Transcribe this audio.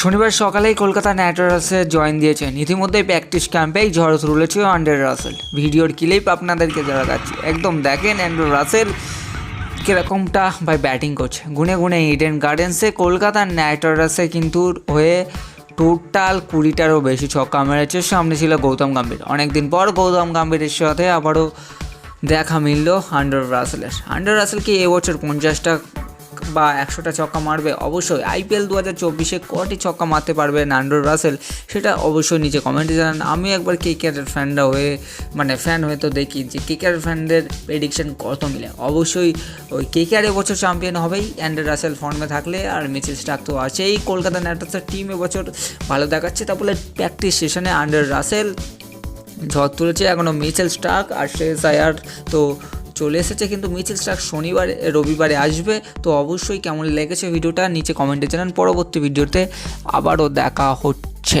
শনিবার সকালেই Kolkata night রাইডার্সে join দিয়েছেন। ইতিমধ্যেই প্র্যাকটিস ক্যাম্পেই ঝড় তুলেছে অ্যান্ড্রে রাসেল। ভিডিওর ক্লিপ আপনাদেরকে দেখাচ্ছি একদম দেখেন, অ্যান্ড্রে রাসেল কীরকমটা ভাই ব্যাটিং করছে। গুনে গুনে ইডেন গার্ডেন্সে কলকাতার নাইট রাইডার্সে কিন্তু হয়ে টোটাল কুড়িটারও বেশি ছক্কা মেরেছে। সামনে ছিল গৌতম গম্ভীর। অনেকদিন পর গৌতম গম্ভীরের সাথে আবারও দেখা মিলল আন্ডার রাসেলের। আন্ডার রাসেল কি এবছর পঞ্চাশটা বা একশোটা ছক্কা মারবে, অবশ্যই। আইপিএল দু হাজার চব্বিশে কটি ছক্কা মারতে পারবে নান্ডোর রাসেল, সেটা অবশ্যই নিচে কমেন্টে জানান। আমি একবার কে কেয়ারের ফ্যানরা হয়ে মানে ফ্যান হয়ে তো দেখি যে কে কেয়ারের ফ্যানদের প্রেডিকশন কত মিলে। অবশ্যই ওই কে কেয়ার এবছর চ্যাম্পিয়ন হবেই অ্যান্ড্রে রাসেল ফর্মে থাকলে আর মিচেল স্টাক তো আছেই। কলকাতা নাইট টিম এবছর ভালো দেখাচ্ছে। তা বলে প্র্যাকটিস সেশনে আন্ডার রাসেল, ঝড় তুলেছে এখনও মিচেল স্টার্ক আর শেষ আয়ার তো চলে এসেছে, কিন্তু মিছিল স্টার্ক শনিবার রবিবারে আসবে। তো অবশ্যই কেমন লেগেছে ভিডিওটা, নিচে কমেন্টে জানান। পরবর্তী ভিডিওতে আবারও দেখা হচ্ছে।